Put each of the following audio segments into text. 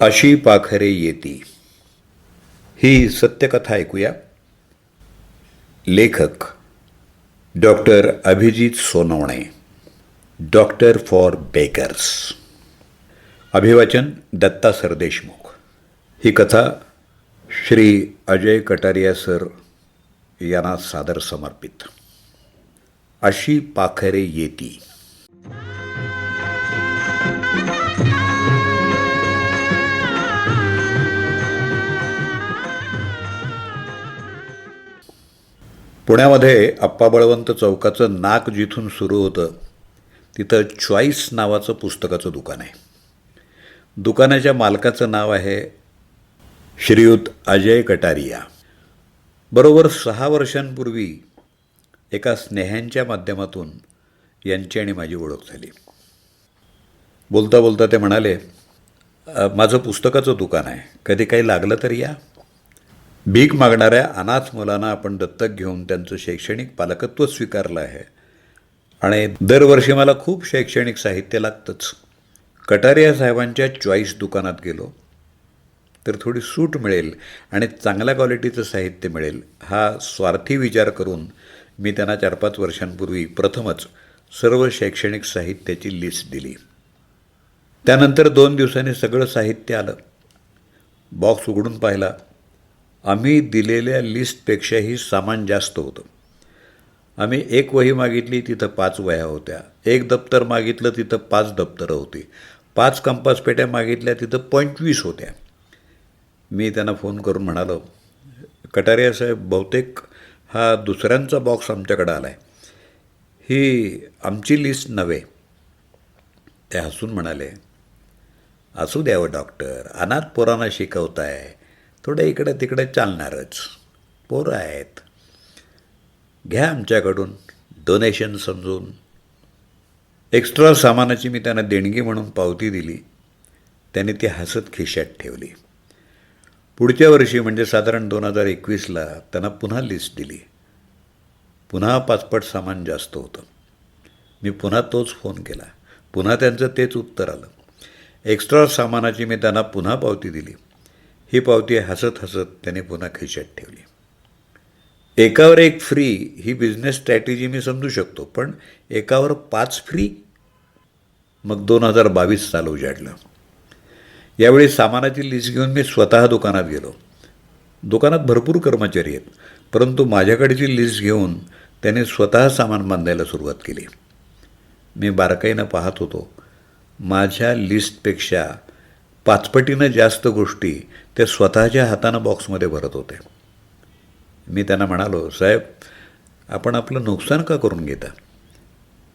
अशी पाखरे येती. ही सत्यकथा ऐकूया. लेखक doctor Abhijit Sonawane doctor for beggars. अभिवाचन दत्ता सरदेशमुख ही कथा श्री अजय कटारिया सर यांना सादर समर्पित. अशी पाखरे येती. पुण्यामध्ये अप्पा बळवंत चौकाचं नाक जिथून सुरू होतं तिथं चॉईस नावाचं पुस्तकाचं दुकान आहे. दुकानाच्या मालकाचं नाव आहे श्रीयुत अजय कटारिया. बरोबर सहा वर्षांपूर्वी एका स्नेहांच्या माध्यमातून यांची आणि माझी ओळख झाली. बोलता बोलता ते म्हणाले माझं पुस्तकाचं दुकान आहे. कधी काही लागलं तर या. भीक मागणाऱ्या अनाथ मुलांना आपण दत्तक घेऊन त्यांचं शैक्षणिक पालकत्व स्वीकारलं आहे. आणि दरवर्षी मला खूप शैक्षणिक साहित्य लागतंच. कटारिया साहेबांच्या चॉईस दुकानात गेलो तर थोडी सूट मिळेल आणि चांगल्या क्वालिटीचं साहित्य मिळेल हा स्वार्थी विचार करून मी त्यांना चार पाच वर्षांपूर्वी प्रथमच सर्व शैक्षणिक साहित्याची लिस्ट दिली. त्यानंतर दोन दिवसांनी सगळं साहित्य आलं. बॉक्स उघडून पाहिला. आम्ही दिलेल्या लिस्टपेक्षाही सामान जास्त होतं. आम्ही एक वही मागितली तिथं पाच वह्या होत्या. एक दप्तर मागितलं तिथं पाच दप्तरं होती. पाच कंपास पेट्या मागितल्या तिथं पंचवीस होत्या. मी त्यांना फोन करून म्हणालो कटारिया साहेब बहुतेक हा दुसऱ्यांचा बॉक्स आमच्याकडे आला आहे ही आमची लिस्ट नव्हे. ते हसून म्हणाले असू द्यावं डॉक्टर हो अनाथ पोरांना शिकवताय. थोडं इकडं तिकडं चालणारच. पोरं आहेत. घ्या आमच्याकडून डोनेशन समजून. एक्स्ट्रा सामानाची मी त्यांना देणगी म्हणून पावती दिली. त्यांनी ती हसत खिशात ठेवली. पुढच्या वर्षी म्हणजे साधारण दोन हजार एकवीसला त्यांना पुन्हा लिस्ट दिली. पुन्हा पाचपट सामान जास्त होतं. मी पुन्हा तोच फोन केला. पुन्हा त्यांचं तेच उत्तर आलं. एक्स्ट्रा सामानाची मी त्यांना पुन्हा पावती दिली. ही पावती हसत हसत त्याने पुन्हा खिशात ठेवली. एकावर एक फ्री ही बिझनेस स्ट्रॅटेजी मी समजू शकतो पण एकावर पाच फ्री मग दोन हजार बावीस साल उजाडलं. यावेळी सामानाची लिस्ट घेऊन मी स्वतः दुकानात गेलो. दुकानात भरपूर कर्मचारी आहेत परंतु माझ्याकडची लिस्ट घेऊन त्याने स्वतः सामान बांधायला सुरुवात केली. मी बारकाईनं पाहत होतो माझ्या लिस्टपेक्षा पाचपटीनं जास्त गोष्टी त्या स्वतःच्या हातानं बॉक्समध्ये भरत होते. मी त्यांना म्हणालो साहेब आपण आपलं नुकसान का करून घेता?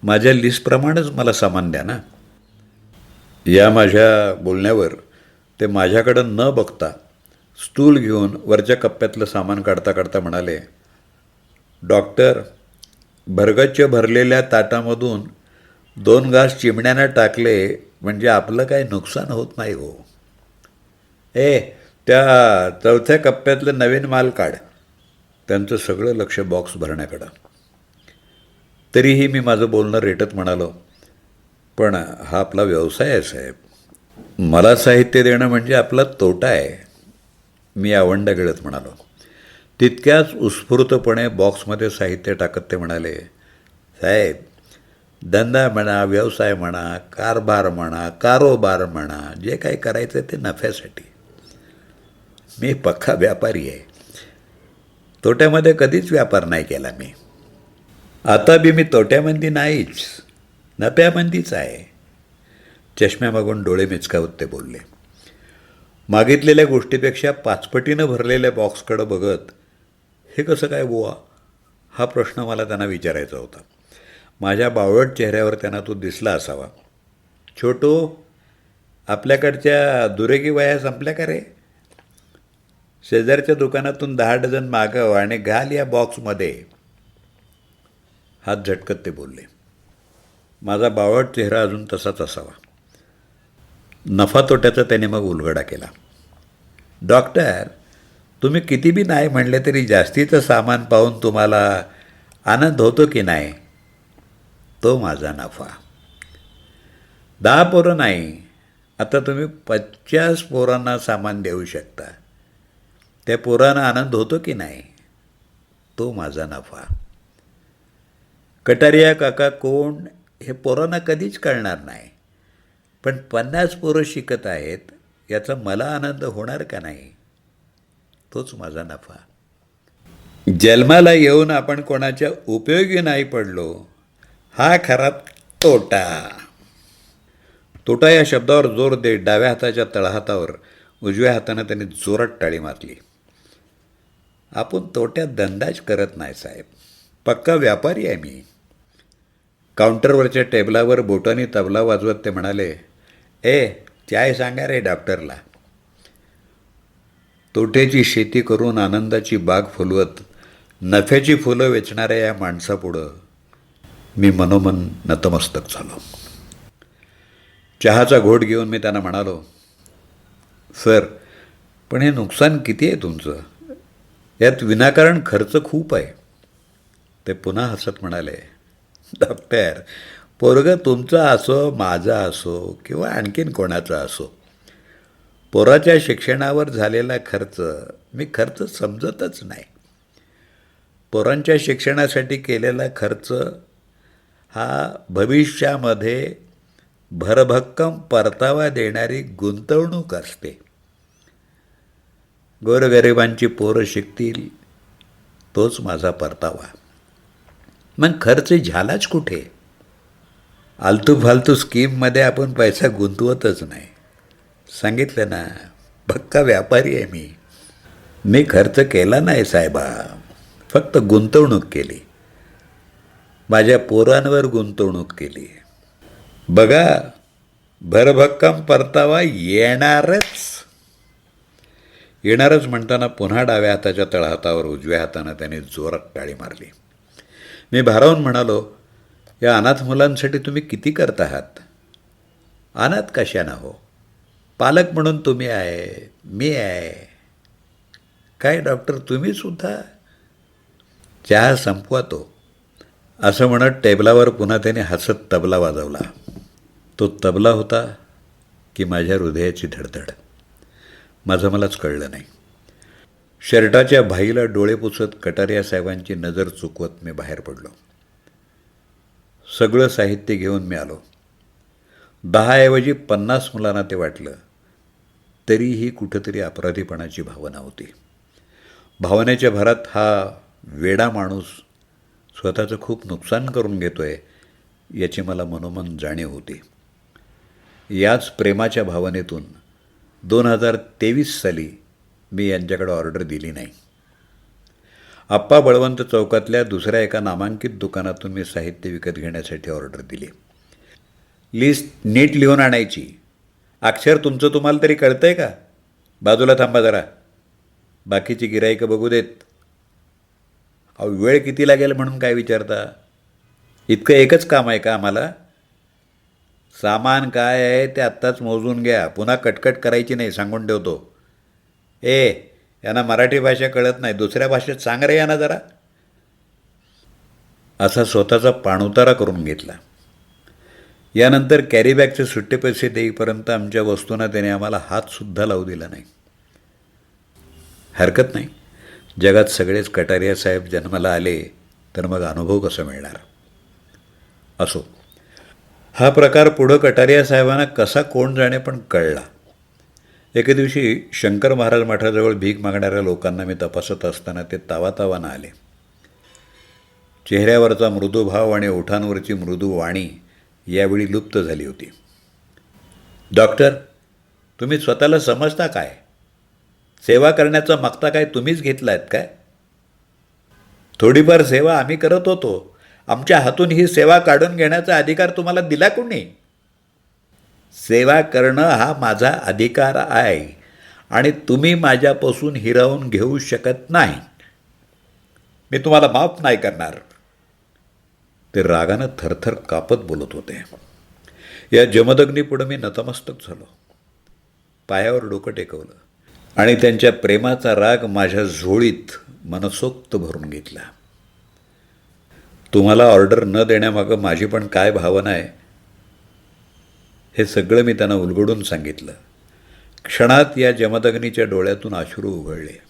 माझ्या लिस्टप्रमाणेच मला सामान द्या ना. या माझ्या बोलण्यावर ते माझ्याकडं न बघता स्टूल घेऊन वरच्या कप्प्यातलं सामान काढता काढता म्हणाले डॉक्टर भरगच्च भरलेल्या ताटामधून दोन घास चिमण्यानं टाकले म्हणजे आपलं काही नुकसान होत नाही हो. ए त्या चौथ्या कप्प्यातलं नवीन माल काढ. त्यांचं सगळं लक्ष बॉक्स भरण्याकडं. तरीही मी माझं बोलणं रेटत म्हणालो पण हा आपला व्यवसाय आहे साहेब. मला साहित्य देणं म्हणजे आपला तोटा आहे. मी आवंडा गिळत म्हणालो. तितक्याच उत्स्फूर्तपणे बॉक्समध्ये साहित्य टाकत ते म्हणाले साहेब धंदा म्हणा व्यवसाय म्हणा कारभार म्हणा कारोबार म्हणा जे काही करायचं ते नफ्यासाठी. मी पक्का व्यापारी आहे. तोट्यामध्ये कधीच व्यापार नाही केला मी. आता बी मी तोट्यामध्ये नाहीच नफ्यामंदीच आहे. चष्म्यामागून डोळे मिचकावत ते बोलले. मागितलेल्या गोष्टीपेक्षा पाचपटीनं भरलेल्या बॉक्सकडं बघत हे कसं काय बुवा? हा प्रश्न मला त्यांना विचारायचा होता. माझ्या बावळट चेहऱ्यावर त्यांना तो दिसला असावा. छोटो आपल्याकडच्या दुरेगी वया संपल्या का रे? शेजारच्या दुकानातून दहा डझन मागव आणि घाल या बॉक्समध्ये. हात झटकत ते बोलले. माझा बावळट चेहरा अजून तसाच असावा. नफा तोट्याचा त्याने मग उलगडा केला. डॉक्टर तुम्ही किती बी नाही म्हणले तरी जास्तीचं सामान पाहून तुम्हाला आनंद होतो की नाही? तो माझा नफा. दहा पोरं नाही आता तुम्ही पचास पोरांना सामान देऊ शकता. त्या पोरांना आनंद होतो की नाही? तो माझा नफा. कटारिया काका कोण? हे पोरांना कधीच कळणार नाही. पण पन्नास पोरं शिकत आहेत याचा मला आनंद होणार का नाही? तोच माझा नफा. जन्माला येऊन आपण कोणाच्या उपयोगी नाही पडलो हा खरा तोटा. तोटा या शब्दावर जोर देत डाव्या हाताच्या तळहातावर उजव्या हातानं त्यांनी जोरात टाळी मारली. आपण तोट्यात धंदाच करत नाही साहेब. पक्का व्यापारी आहे मी. काउंटरवरच्या टेबलावर बोटाने तबला वाजवत ते म्हणाले ए चाय सांगा रे डॉक्टरला. तोट्याची शेती करून आनंदाची बाग फुलवत नफ्याची फुलं वेचणाऱ्या या माणसापुढं मी मनोमन नतमस्तक झालो. चहाचा घोट घेऊन मी त्यांना म्हणालो सर पण हे नुकसान किती आहे तुमचं? यात विनाकारण खर्च खूप आहे. ते पुन्हा हसत म्हणाले डॉक्टर पोरगं तुमचा असो माझा असो किंवा आणखीन कोणाचा असो पोराच्या शिक्षणावर झालेला खर्च मी खर्च समजतच नाही. पोरांच्या शिक्षणासाठी केलेला खर्च हा भविष्यामध्ये भरभक्कम परतावा देणारी गुंतवणूक असते. गोरगरिबांची पोरं शिकतील तोच माझा परतावा. मग खर्च झालाच कुठे? आलतू फालतू स्कीममध्ये आपण पैसा गुंतवतच नाही. सांगितलं ना पक्का व्यापारी आहे मी. मी खर्च केला नाही साहेबा फक्त गुंतवणूक केली. माझ्या पोरांवर गुंतवणूक केली बघा भरभक्कम परतावा येणारच. येणारच म्हणताना पुन्हा डाव्या हाताच्या तळहातावर उजव्या हातानं त्याने जोरात टाळी मारली. मी भारावून म्हणालो या अनाथ मुलांसाठी तुम्ही किती करत आहात? अनाथ कशाना हो? पालक म्हणून तुम्ही आहे मी आहे. काय डॉक्टर तुम्ही सुद्धा? चहा संपवा तो. असं म्हणत टेबलावर पुन्हा त्याने हसत तबला वाजवला. तो तबला होता की माझ्या हृदयाची धडधड. माझं मलाच कळलं नाही. शर्टाच्या भाईला डोळे पुसत कटारिया साहेबांची नजर चुकवत मी बाहेर पडलो. सगळं साहित्य घेऊन मी आलो. दहाऐवजी पन्नास मुलांना ते वाटलं. तरीही कुठंतरी अपराधीपणाची भावना होती. भावनेच्या भरात हा वेडा माणूस स्वतःचं खूप नुकसान करून घेतो आहे याची मला मनोमन जाणीव होती. याच प्रेमाच्या भावनेतून दोन हजार तेवीस साली मी यांच्याकडे ऑर्डर दिली नाही. आप्पा बळवंत चौकातल्या दुसऱ्या एका नामांकित दुकानातून मी साहित्य विकत घेण्यासाठी ऑर्डर दिली. लिस्ट नीट लिहून आणायची. अक्षर तुमचं तुम्हाला तरी कळतं आहे का? बाजूला थांबा जरा. बाकीची गिराईकं बघू देत. अहो वेळ किती लागेल म्हणून काय विचारता? इतकं एकच काम आहे का आम्हाला? सामान काय आहे ते आत्ताच मोजून घ्या. पुन्हा कटकट करायची नाही सांगून ठेवतो. ए यांना मराठी भाषा कळत नाही. दुसऱ्या भाषेत सांग रे यांना जरा. असा स्वतःचा पाणउतारा करून घेतला. यानंतर कॅरीबॅगचे सुट्टे पैसे देईपर्यंत आमच्या वस्तूंना त्याने आम्हाला हातसुद्धा लावू दिला नाही. हरकत नाही. जगात सगळेच कटारिया साहेब जन्माला आले तर मग अनुभव कसा मिळणार? असो हा प्रकार पुढं कटारिया साहेबांना कसा कोण जाणे पण कळला. एके दिवशी शंकर महाराज मठाजवळ भीक मागणाऱ्या लोकांना मी तपासत असताना ते तावातावानं आले. चेहऱ्यावरचा मृदूभाव आणि ओठांवरची मृदू वाणी यावेळी लुप्त झाली होती. डॉक्टर तुम्ही स्वतःला समजता काय? सेवा करण्याचा मागता काय तुम्हीच घेतला आहेत काय? थोडीफार सेवा आम्ही करत होतो. आमच्या हातून ही सेवा काढून घेण्याचा अधिकार तुम्हाला दिला कोणी? सेवा करणं हा माझा अधिकार आहे आणि तुम्ही माझ्यापासून हिरावून घेऊ शकत नाही. मी तुम्हाला माफ नाही करणार. ते रागानं थरथर कापत बोलत होते. या जमदग्नीपुढं मी नतमस्तक झालो. पायावर डोकं टेकवलं. आणि त्यांच्या प्रेमाचा राग माझ्या झोळीत मनसोक्त भरून घेतला. तुम्हाला ऑर्डर न देण्यामागं माझी पण काय भावना आहे? हे सगळं मी त्यांना उलगडून सांगितलं. क्षणात या जमदग्नीच्या डोळ्यातून अश्रू उघडले.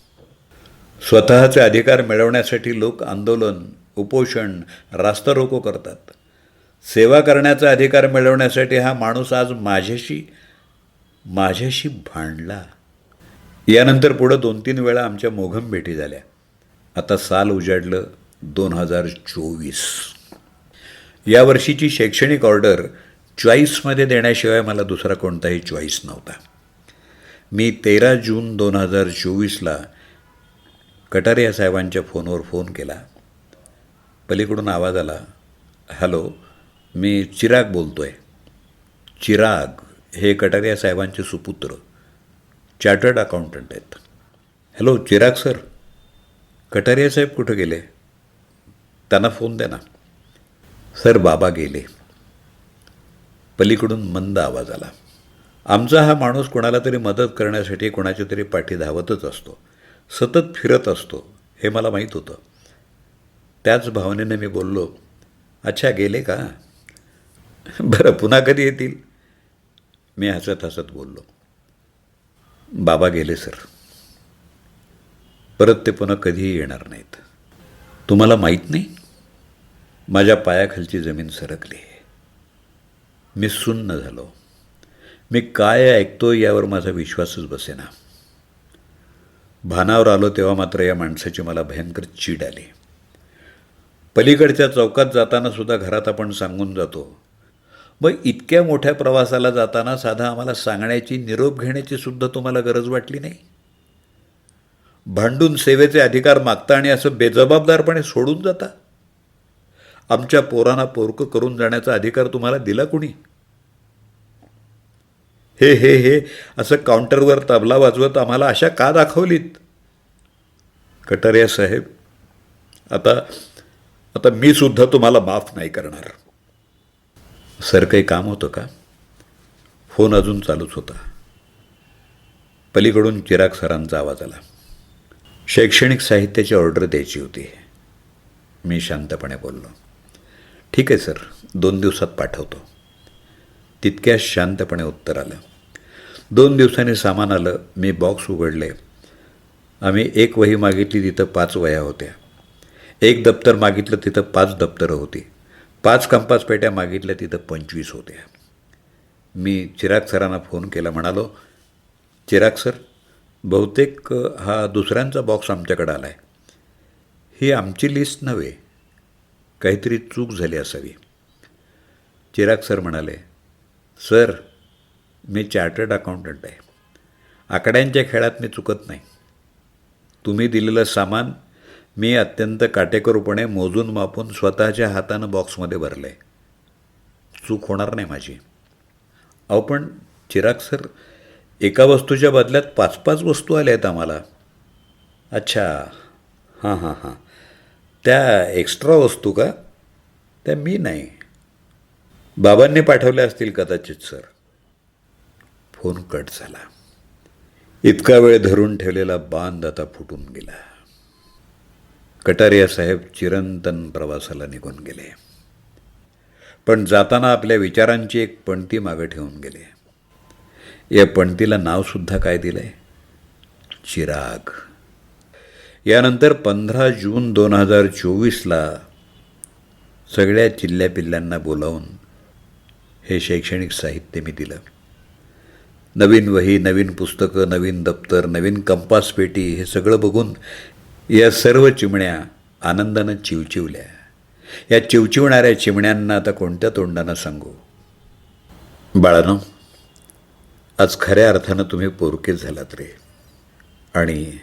स्वतःचे अधिकार मिळवण्यासाठी लोक आंदोलन उपोषण रास्तरोको करतात. सेवा करण्याचा अधिकार मिळवण्यासाठी हा माणूस आज माझ्याशी माझ्याशी भांडला. यानंतर पुढं दोन तीन वेळा आमच्या मोघम भेटी झाल्या. आता साल उजाडलं दोन हजार चोवीस यावर्षीची शैक्षणिक ऑर्डर चॉईसमध्ये देण्याशिवाय मला दुसरा कोणताही चॉईस नव्हता. मी तेरा जून दोन हजार चोवीसला कटारिया साहेबांच्या फोनवर फोन केला. पलीकडून आवाज आला हॅलो मी चिराग बोलतो आहे चिराग हे कटारिया साहेबांचे सुपुत्र. चार्टर्ड अकाउंटंट आहेत. हॅलो चिराग सर कटारिया साहेब कुठं गेले? त्यांना फोन द्या ना. सर बाबा गेले. पलीकडून मंद आवाज आला. आमचा हा माणूस कोणाला तरी मदत करण्यासाठी कोणाच्या तरी पाठी धावतच असतो. सतत फिरत असतो हे मला माहीत होतं. त्याच भावनेने मी बोललो अच्छा गेले का? बरं पुन्हा कधी येतील? मी हसत हसत बोललो. बाबा गेले सर. परत ते पुन्हा कधीही येणार नाहीत. तुम्हाला माहीत नाही? माझ्या पायाखालची जमीन सरकली मी सुन्न झालो. मी काय ऐकतो यावर माझा विश्वासच बसेना. भानावर आलो तेव्हा मात्र या माणसाची मला भयंकर चीड आली. पलीकडच्या चौकात जाताना सुद्धा घरात आपण सांगून जातो मग इतक्या मोठ्या प्रवासाला जाताना साधा आम्हाला सांगण्याची निरोप घेण्याची सुद्धा तुम्हाला गरज वाटली नाही? भांडून सेवेचे अधिकार मागता आणि असं बेजबाबदारपणे सोडून जाता? आमच्या पोरांना पोरकं करून जाण्याचा अधिकार तुम्हाला दिला कुणी? हे हे हे असं काउंटरवर तबला वाजवत आम्हाला अशा का दाखवलीत? कटारिया साहेब आता आता मी सुद्धा तुम्हाला माफ नाही करणार. सर काही काम होतं का? फोन अजून चालूच होता. पलीकडून चिराग सरांचा आवाज आला. शैक्षणिक साहित्याची ऑर्डर द्यायची होती. मी शांतपणे बोललो. ठीक आहे सर. दोन दिवसात पाठवतो. तितक्याच शांतपणे उत्तर आलं. दोन दिवसांनी सामान आलं. मी बॉक्स उघडले. आम्ही एक वही मागितली तिथं पाच वह्या होत्या. एक दप्तर मागितलं तिथं पाच दप्तरं होती. पाच कंपास पेट्या मागितल्या तिथं पंचवीस होत्या. मी चिराग सरांना फोन केला म्हणालो चिराग सर बहुतेक हा दुसऱ्यांचा बॉक्स आमच्याकडे आला आहे ही आमची लिस्ट नव्हे काहीतरी चूक झाली असावी. चिराग सर म्हणाले सर मी चार्टर्ड अकाउंटंट आहे. आकड्यांच्या खेळात मी चुकत नाही. तुम्ही दिलेलं सामान मी अत्यंत काटेकोरपणे मोजून मापून स्वतःच्या हातानं बॉक्समध्ये भरलं. आहे चूक होणार नाही माझी. अहो पण चिराग सर एका वस्तूच्या बदल्यात पाच पाच वस्तू आल्या आहेत आम्हाला. अच्छा. हां हां हां. त्या एक्स्ट्रा वस्तू का? त्या मी नाही. बाबांनी पाठवल्या असतील कदाचित सर. फोन कट झाला. इतका वेळ धरून ठेवलेला बांध आता फुटून गेला. कटारिया साहेब चिरंतन प्रवासाला निघून गेले. पण जाताना आपल्या विचारांची एक पणती मागे ठेवून गेले. या पणतीला नावसुद्धा काय दिलं आहे चिराग. यानंतर पंधरा जून दोन हजार चोवीसला सगळ्या चिल्ल्या पिल्ल्यांना बोलावून हे शैक्षणिक साहित्य मी दिलं. नवीन वही नवीन पुस्तकं नवीन दप्तर नवीन कंपास पेटी हे सगळं बघून या सर्व चिमण्या आनंदानं चिवचिवल्या. या चिवचिवणाऱ्या चिमण्यांना आता कोणत्या तोंडानं सांगू? बाळानो आज खऱ्या अर्थानं तुम्ही पोरके झालात रे. आणि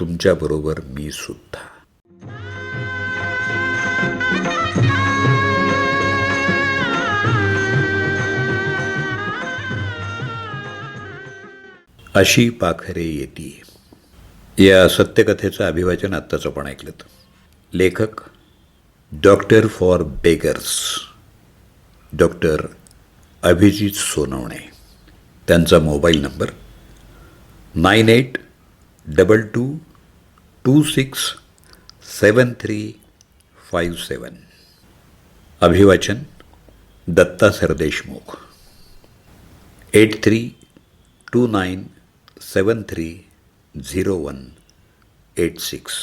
तुमच्याबरोबर मी सुद्धा. अशी पाखरे येतील या सत्यकथेचं अभिवाचन आत्ताचं पण ऐकलं लेखक doctor for beggars doctor Abhijit Sonawane. त्यांचा mobile number nine eight double two two six seven three five seven. अभिवाचन Datta Sardeshmukh. Eight three two nine seven three zero one eight six